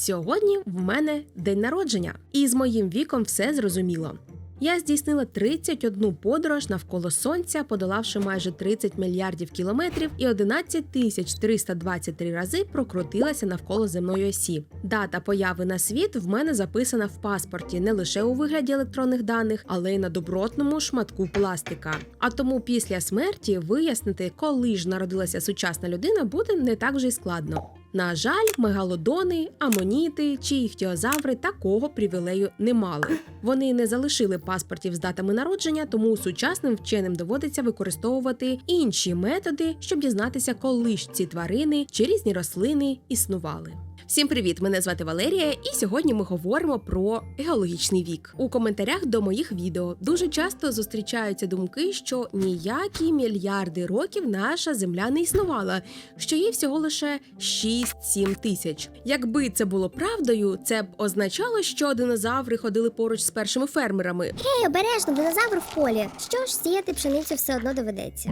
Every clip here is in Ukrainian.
Сьогодні в мене день народження, і з моїм віком все зрозуміло. Я здійснила 31 подорож навколо сонця, подолавши майже 30 мільярдів кілометрів, і 11 тисяч 323 рази прокрутилася навколо земної осі. Дата появи на світ в мене записана в паспорті не лише у вигляді електронних даних, але й на добротному шматку пластика. А тому після смерті вияснити, коли ж народилася сучасна людина, буде не так вже й складно. На жаль, мегалодони, амоніти чи іхтіозаври такого привілею не мали. Вони не залишили паспортів з датами народження, тому сучасним вченим доводиться використовувати інші методи, щоб дізнатися, коли ж ці тварини чи різні рослини існували. Всім привіт! Мене звати Валерія, і сьогодні ми говоримо про геологічний вік. У коментарях до моїх відео дуже часто зустрічаються думки, що ніякі мільярди років наша земля не існувала, що їй всього лише 6-7 тисяч. Якби це було правдою, це б означало, що динозаври ходили поруч з першими фермерами. Ей, обережно, динозавр в полі. Що ж, сіяти пшеницю все одно доведеться.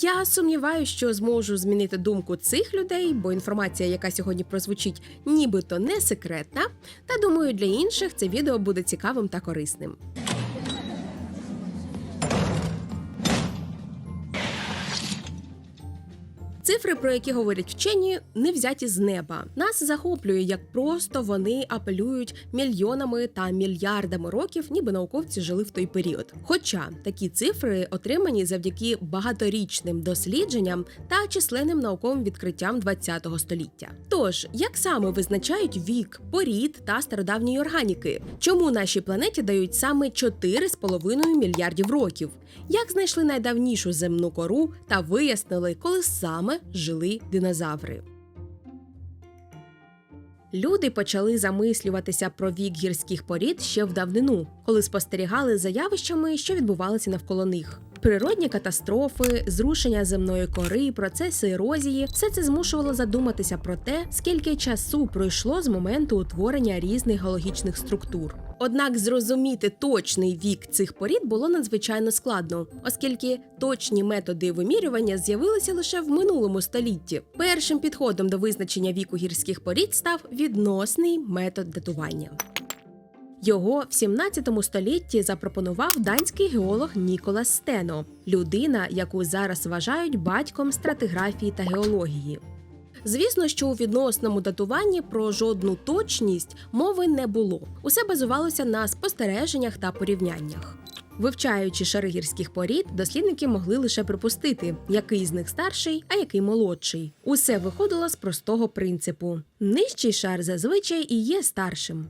Я сумніваюся, що зможу змінити думку цих людей, бо інформація, яка сьогодні прозвучить, нібито не секретна. Та думаю, для інших це відео буде цікавим та корисним. Цифри, про які говорять вчені, не взяті з неба. Нас захоплює, як просто вони апелюють мільйонами та мільярдами років, ніби науковці жили в той період. Хоча такі цифри отримані завдяки багаторічним дослідженням та численним науковим відкриттям ХХ століття. Тож, як саме визначають вік, порід та стародавньої органіки? Чому нашій планеті дають саме 4,5 мільярдів років? Як знайшли найдавнішу земну кору та вияснили, коли саме жили динозаври? Люди почали замислюватися про вік гірських порід ще в давнину, коли спостерігали за явищами, що відбувалися навколо них. Природні катастрофи, зрушення земної кори, процеси ерозії все це змушувало задуматися про те, скільки часу пройшло з моменту утворення різних геологічних структур. Однак зрозуміти точний вік цих порід було надзвичайно складно, оскільки точні методи вимірювання з'явилися лише в минулому столітті. Першим підходом до визначення віку гірських порід став відносний метод датування. Його в 17 столітті запропонував данський геолог Ніколас Стено, людина, яку зараз вважають батьком стратиграфії та геології. Звісно, що у відносному датуванні про жодну точність мови не було. Усе базувалося на спостереженнях та порівняннях. Вивчаючи шари гірських порід, дослідники могли лише припустити, який з них старший, а який молодший. Усе виходило з простого принципу: нижчий шар зазвичай і є старшим.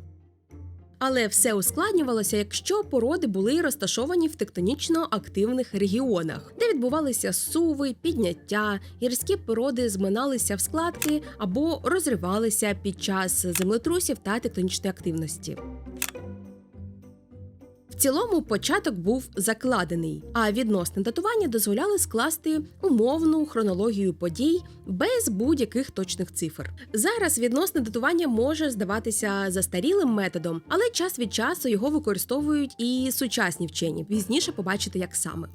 Але все ускладнювалося, якщо породи були розташовані в тектонічно активних регіонах, де відбувалися суви, підняття, гірські породи зминалися в складки або розривалися під час землетрусів та тектонічної активності. Цілому початок був закладений, а відносне датування дозволяли скласти умовну хронологію подій без будь-яких точних цифр. Зараз відносне датування може здаватися застарілим методом, але час від часу його використовують і сучасні вчені. Пізніше побачите, як саме.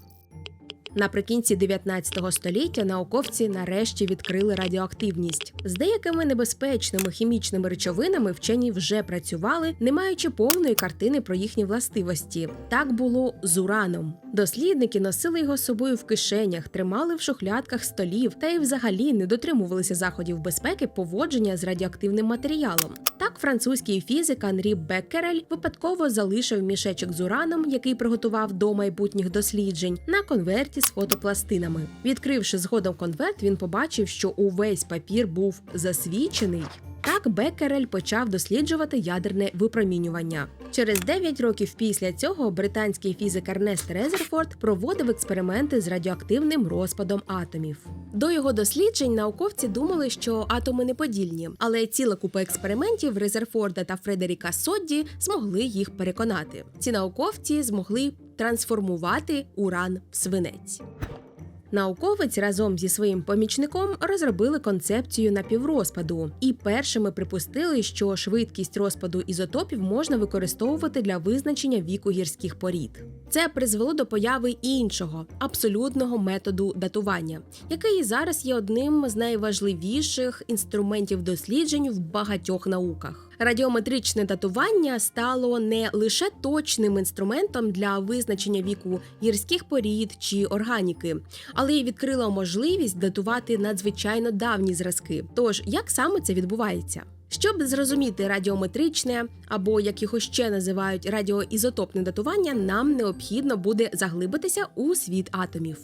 Наприкінці 19 століття науковці нарешті відкрили радіоактивність. З деякими небезпечними хімічними речовинами вчені вже працювали, не маючи повної картини про їхні властивості. Так було з ураном. Дослідники носили його з собою в кишенях, тримали в шухлядках столів та й взагалі не дотримувалися заходів безпеки поводження з радіоактивним матеріалом. Так, французький фізик Анрі Беккерель випадково залишив мішечок з ураном, який приготував до майбутніх досліджень, на конверті з фотопластинами. Відкривши згодом конверт, він побачив, що увесь папір був засвічений. Так Беккерель почав досліджувати ядерне випромінювання. Через 9 років після цього британський фізик Ернест Резерфорд проводив експерименти з радіоактивним розпадом атомів. До його досліджень науковці думали, що атоми неподільні, але ціла купа експериментів Резерфорда та Фредеріка Содді змогли їх переконати. Ці науковці змогли трансформувати уран в свинець. Науковець разом зі своїм помічником розробили концепцію напіврозпаду і першими припустили, що швидкість розпаду ізотопів можна використовувати для визначення віку гірських порід. Це призвело до появи іншого абсолютного методу датування, який зараз є одним з найважливіших інструментів досліджень в багатьох науках. Радіометричне датування стало не лише точним інструментом для визначення віку гірських порід чи органіки, але й відкрила можливість датувати надзвичайно давні зразки. Тож як саме це відбувається? Щоб зрозуміти радіометричне або як його ще називають радіоізотопне датування, нам необхідно буде заглибитися у світ атомів.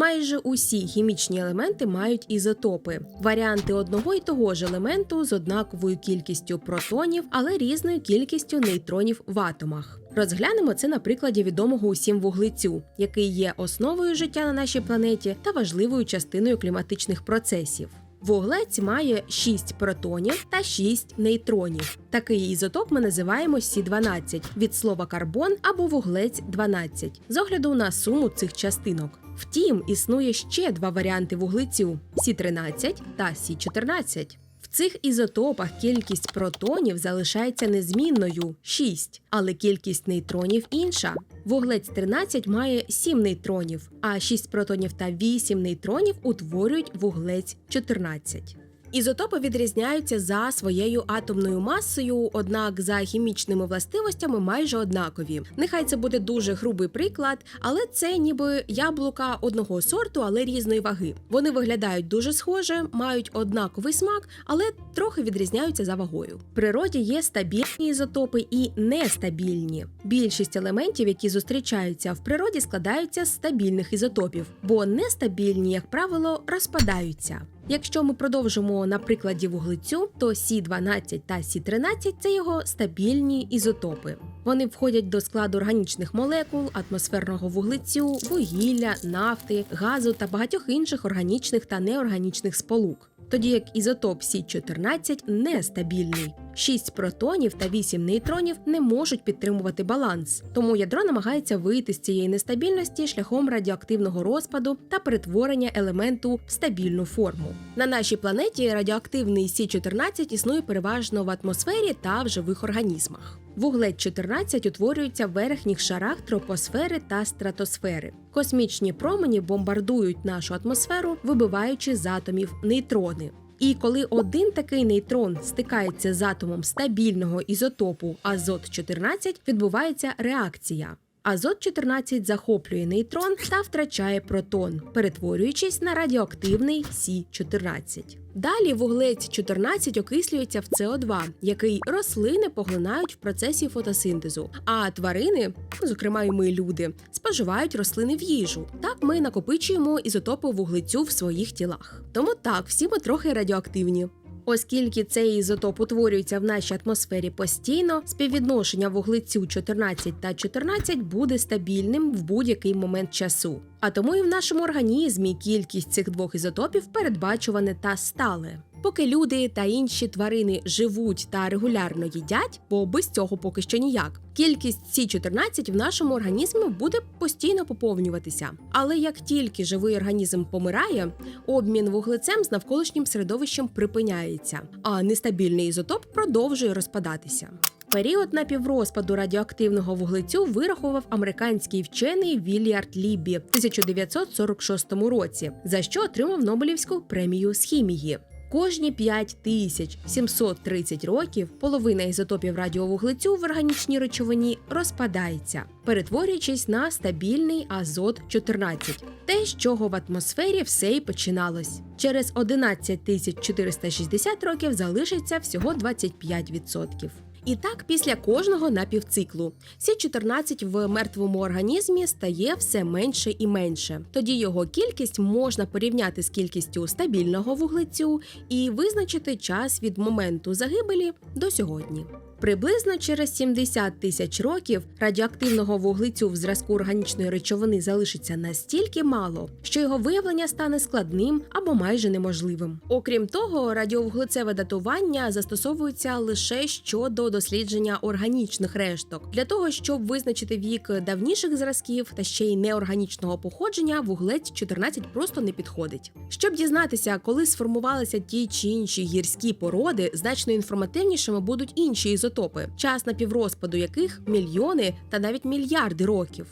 Майже усі хімічні елементи мають ізотопи варіанти одного і того ж елементу з однаковою кількістю протонів, але різною кількістю нейтронів в атомах. Розглянемо це на прикладі відомого усім вуглецю, який є основою життя на нашій планеті та важливою частиною кліматичних процесів. Вуглець має 6 протонів та 6 нейтронів. Такий ізотоп ми називаємо Сі12 від слова карбон або вуглець 12 з огляду на суму цих частинок. Втім, існує ще два варіанти вуглецю Сі13 та Сі14. В цих ізотопах кількість протонів залишається незмінною 6, але кількість нейтронів інша. Вуглець 13 має 7 нейтронів, а 6 протонів та 8 нейтронів утворюють вуглець 14. Ізотопи відрізняються за своєю атомною масою, однак за хімічними властивостями майже однакові. Нехай це буде дуже грубий приклад, але це ніби яблука одного сорту, але різної ваги. Вони виглядають дуже схоже, мають однаковий смак, але трохи відрізняються за вагою. В природі є стабільні ізотопи і нестабільні. Більшість елементів, які зустрічаються в природі, складаються з стабільних ізотопів, бо нестабільні, як правило, розпадаються. Якщо ми продовжимо на прикладі вуглецю, то Сі12 та Сі13 це його стабільні ізотопи. Вони входять до складу органічних молекул, атмосферного вуглецю, вугілля, нафти, газу та багатьох інших органічних та неорганічних сполук. Тоді як ізотоп Сі14 нестабільний. 6 протонів та 8 нейтронів не можуть підтримувати баланс, тому ядро намагається вийти з цієї нестабільності шляхом радіоактивного розпаду та перетворення елементу в стабільну форму. На нашій планеті радіоактивний Сі14 існує переважно в атмосфері та в живих організмах. Вуглець 14 утворюється в верхніх шарах тропосфери та стратосфери. Космічні промені бомбардують нашу атмосферу, вибиваючи з атомів нейтрони. І коли один такий нейтрон стикається з атомом стабільного ізотопу азот 14, відбувається реакція. Азот 14 захоплює нейтрон та втрачає протон, перетворюючись на радіоактивний Сі14. Далі вуглець 14 окислюється в СО2, який рослини поглинають в процесі фотосинтезу, а тварини, зокрема і ми люди, споживають рослини в їжу. Так ми накопичуємо ізотопи вуглецю в своїх тілах. Тому так, всі ми трохи радіоактивні. Оскільки цей ізотоп утворюється в нашій атмосфері постійно, співвідношення вуглецю 14 та 14 буде стабільним в будь-який момент часу. А тому і в нашому організмі кількість цих двох ізотопів передбачуване та стале. Поки люди та інші тварини живуть та регулярно їдять, бо без цього поки що ніяк. Кількість Сі14 в нашому організмі буде постійно поповнюватися. Але як тільки живий організм помирає, обмін вуглецем з навколишнім середовищем припиняється, а нестабільний ізотоп продовжує розпадатися. Період напіврозпаду радіоактивного вуглецю вирахував американський вчений Вільярд Ліббі в 1946 році, за що отримав Нобелівську премію з хімії. Кожні 5730 років половина ізотопів радіовуглецю в органічній речовині розпадається, перетворюючись на стабільний азот 14 те, з чого в атмосфері все й починалось. Через 11460 років залишиться всього 25%. І так після кожного напівциклу. Сі-14 в мертвому організмі стає все менше і менше. Тоді його кількість можна порівняти з кількістю стабільного вуглецю і визначити час від моменту загибелі до сьогодні. Приблизно через 70 тисяч років радіоактивного вуглецю в зразку органічної речовини залишиться настільки мало, що його виявлення стане складним або майже неможливим. Окрім того, радіовуглецеве датування застосовується лише щодо дослідження органічних решток. Для того, щоб визначити вік давніших зразків та ще й неорганічного походження, вуглець 14 просто не підходить. Щоб дізнатися, коли сформувалися ті чи інші гірські породи, значно інформативнішими будуть інші ізотопи, час напіврозпаду яких мільйони та навіть мільярди років.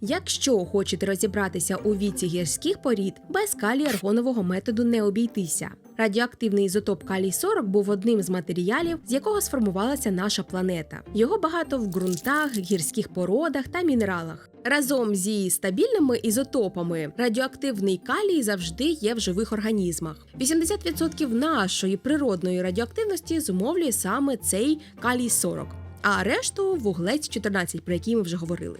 Якщо хочете розібратися у віці гірських порід, без калій-аргонового методу не обійтися. Радіоактивний ізотоп калій 40 був одним з матеріалів, з якого сформувалася наша планета. Його багато в ґрунтах, гірських породах та мінералах. Разом зі стабільними ізотопами радіоактивний калій завжди є в живих організмах. 80% нашої природної радіоактивності зумовлює саме цей калій 40, а решту вуглець 14, про який ми вже говорили.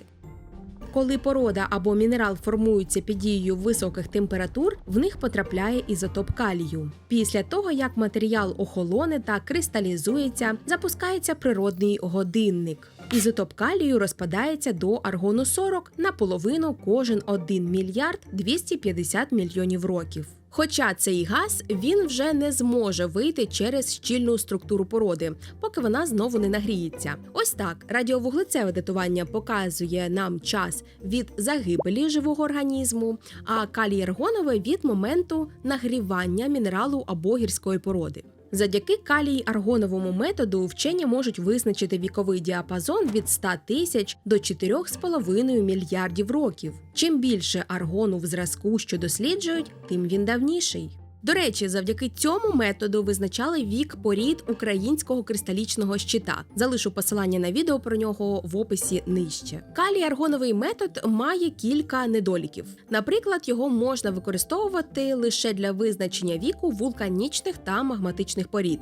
Коли порода або мінерал формуються під дією високих температур, в них потрапляє ізотоп калію. Після того, як матеріал охолоне та кристалізується, запускається природний годинник. Ізотоп калію розпадається до аргону 40 наполовину кожен 1 мільярд 250 мільйонів років. Хоча цей газ він вже не зможе вийти через щільну структуру породи, поки вона знову не нагріється. Ось так радіовуглецеве датування показує нам час від загибелі живого організму, а калій-аргонове від моменту нагрівання мінералу або гірської породи. Завдяки калій-аргоновому методу вчені можуть визначити віковий діапазон від 100 тисяч до 4,5 мільярдів років. Чим більше аргону в зразку, що досліджують, тим він давніший. До речі, завдяки цьому методу визначали вік порід українського кристалічного щита. Залишу посилання на відео про нього в описі нижче. Калій-аргоновий метод має кілька недоліків. Наприклад, його можна використовувати лише для визначення віку вулканічних та магматичних порід.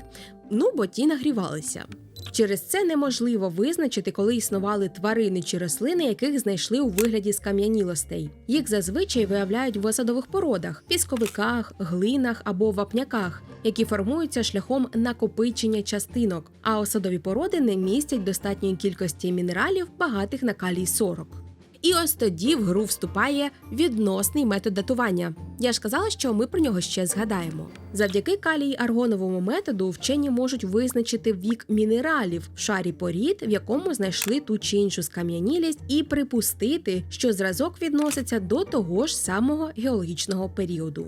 Ну бо ті нагрівалися. Через це неможливо визначити, коли існували тварини чи рослини, яких знайшли у вигляді скам'янілостей. Їх зазвичай виявляють в осадових породах, пісковиках, глинах або вапняках, які формуються шляхом накопичення частинок, а осадові породи не містять достатньої кількості мінералів, багатих на калій 40. І ось тоді в гру вступає відносний метод датування. Я ж казала, що ми про нього ще згадаємо. Завдяки калій-аргоновому методу вчені можуть визначити вік мінералів в шарі порід, в якому знайшли ту чи іншу скам'янілість, і припустити, що зразок відноситься до того ж самого геологічного періоду.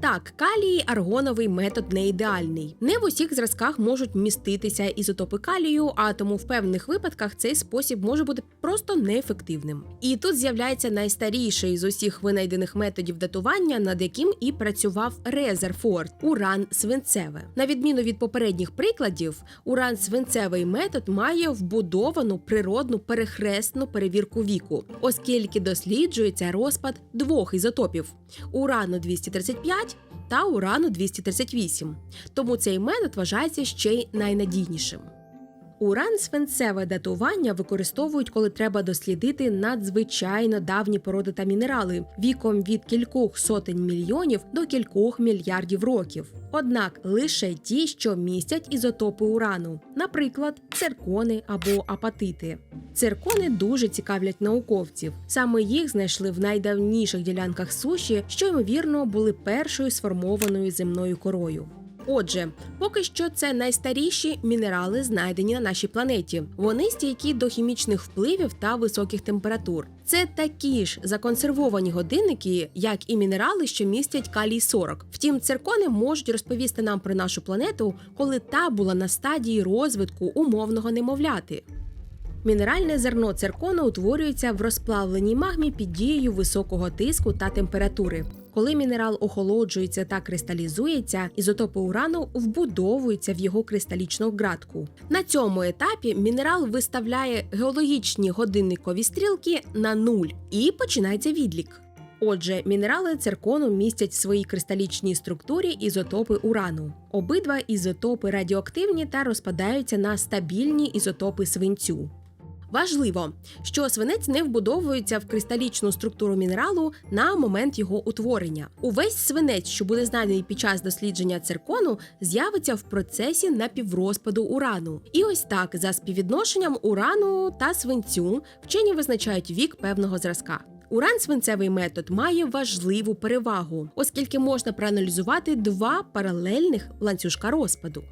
Так, калій аргоновий метод не ідеальний. Не в усіх зразках можуть міститися ізотопи калію, а тому в певних випадках цей спосіб може бути просто неефективним. І тут з'являється найстаріший з усіх винайдених методів датування, над яким і працював Резерфорд уран свинцеве. На відміну від попередніх прикладів, уран свинцевий метод має вбудовану природну перехресну перевірку віку, оскільки досліджується розпад двох ізотопів урану 235 та урану 238. Тому цей метод вважається ще й найнадійнішим. Уран свинцеве датування використовують, коли треба дослідити надзвичайно давні породи та мінерали віком від кількох сотень мільйонів до кількох мільярдів років. Однак лише ті, що містять ізотопи урану, наприклад, циркони або апатити. Циркони дуже цікавлять науковців. Саме їх знайшли в найдавніших ділянках суші, що ймовірно були першою сформованою земною корою. Отже, поки що це найстаріші мінерали, знайдені на нашій планеті. Вони стійкі до хімічних впливів та високих температур. Це такі ж законсервовані годинники, як і мінерали, що містять калій 40. Втім, циркони можуть розповісти нам про нашу планету, коли та була на стадії розвитку умовного немовляти. Мінеральне зерно циркону утворюється в розплавленій магмі під дією високого тиску та температури. Коли мінерал охолоджується та кристалізується, ізотопи урану вбудовуються в його кристалічну ґратку. На цьому етапі мінерал виставляє геологічні годинникові стрілки на нуль і починається відлік. Отже, мінерали циркону містять в своїй кристалічній структурі ізотопи урану. Обидва ізотопи радіоактивні та розпадаються на стабільні ізотопи свинцю. Важливо, що свинець не вбудовується в кристалічну структуру мінералу на момент його утворення. Увесь свинець, що буде знайдений під час дослідження циркону, з'явиться в процесі напіврозпаду урану. І ось так, за співвідношенням урану та свинцю, вчені визначають вік певного зразка. Уран свинцевий метод має важливу перевагу, оскільки можна проаналізувати два паралельних ланцюжка розпаду.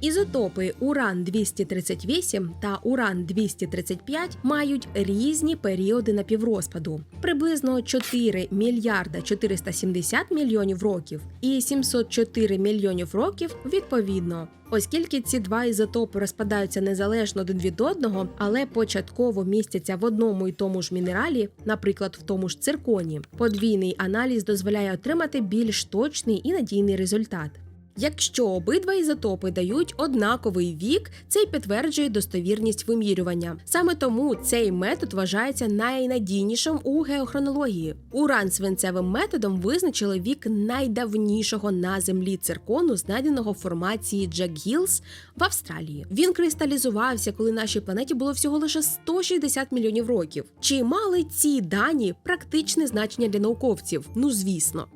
Ізотопи уран 238 та уран 235 мають різні періоди напіврозпаду приблизно 4 мільярда 470 мільйонів років і 704 мільйонів років відповідно. Оскільки ці два ізотопи розпадаються незалежно один від одного, але початково містяться в одному і тому ж мінералі, наприклад, в тому ж цирконі, подвійний аналіз дозволяє отримати більш точний і надійний результат. Якщо обидва ізотопи дають однаковий вік, це й підтверджує достовірність вимірювання. Саме тому цей метод вважається найнадійнішим у геохронології. Уран свинцевим методом визначили вік найдавнішого на землі циркону, знайденого в формації Джек Гілс в Австралії. Він кристалізувався, коли нашій планеті було всього лише 160 мільйонів років. Чи мали ці дані практичне значення для науковців? Ну звісно.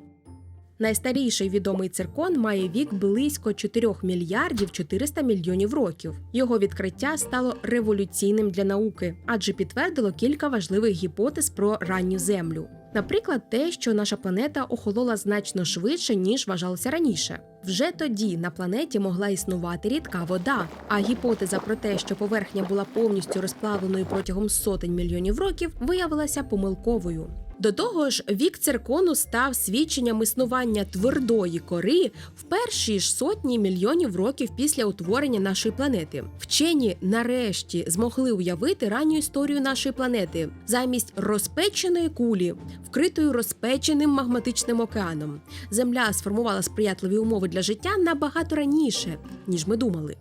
Найстаріший відомий циркон має вік близько 4 мільярдів 400 мільйонів років. Його відкриття стало революційним для науки, адже підтвердило кілька важливих гіпотез про ранню землю. Наприклад, те, що наша планета охолола значно швидше, ніж вважалося раніше. Вже тоді на планеті могла існувати рідка вода, а гіпотеза про те, що поверхня була повністю розплавленою протягом сотень мільйонів років, виявилася помилковою. До того ж, вік циркону став свідченням існування твердої кори в перші ж сотні мільйонів років після утворення нашої планети. Вчені нарешті змогли уявити ранню історію нашої планети замість розпеченої кулі, вкритою розпеченим магматичним океаном. Земля сформувала сприятливі умови для життя набагато раніше, ніж ми думали.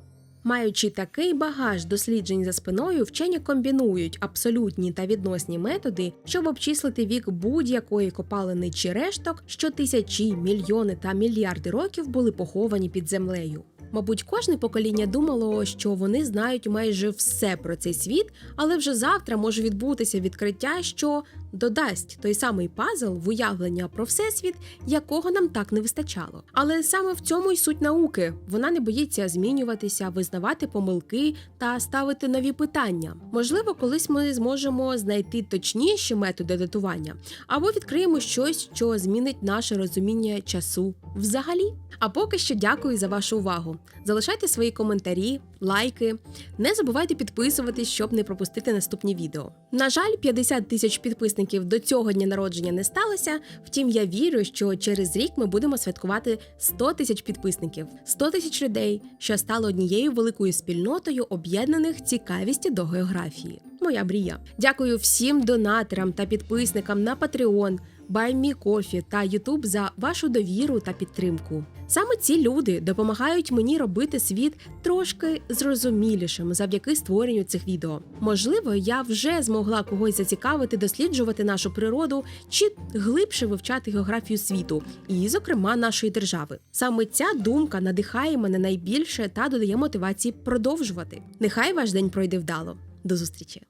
Маючи такий багаж досліджень за спиною, вчені комбінують абсолютні та відносні методи, щоб обчислити вік будь-якої копалини чи решток, що тисячі, мільйони та мільярди років були поховані під землею. Мабуть, кожне покоління думало, що вони знають майже все про цей світ, але вже завтра може відбутися відкриття, що додасть той самий пазл уявлення про всесвіт, якого нам так не вистачало. Але саме в цьому й суть науки. Вона не боїться змінюватися, визнавати помилки та ставити нові питання. Можливо, колись ми зможемо знайти точніші методи датування, або відкриємо щось, що змінить наше розуміння часу взагалі. А поки що дякую за вашу увагу. Залишайте свої коментарі, лайки. Не забувайте підписуватись, щоб не пропустити наступні відео. На жаль, 50 тисяч підписників до цього дня народження не сталося. Втім, я вірю, що через рік ми будемо святкувати 100 тисяч підписників, 100 тисяч людей, що стало однією великою спільнотою об'єднаних цікавістю до географії. Моя мрія. Дякую всім донаторам та підписникам на Patreon, BuyMeCoffee та YouTube за вашу довіру та підтримку. Саме ці люди допомагають мені робити світ трошки зрозумілішим завдяки створенню цих відео. Можливо, я вже змогла когось зацікавити досліджувати нашу природу чи глибше вивчати географію світу, і, зокрема, нашої держави. Саме ця думка надихає мене найбільше та додає мотивації продовжувати. Нехай ваш день пройде вдало. До зустрічі!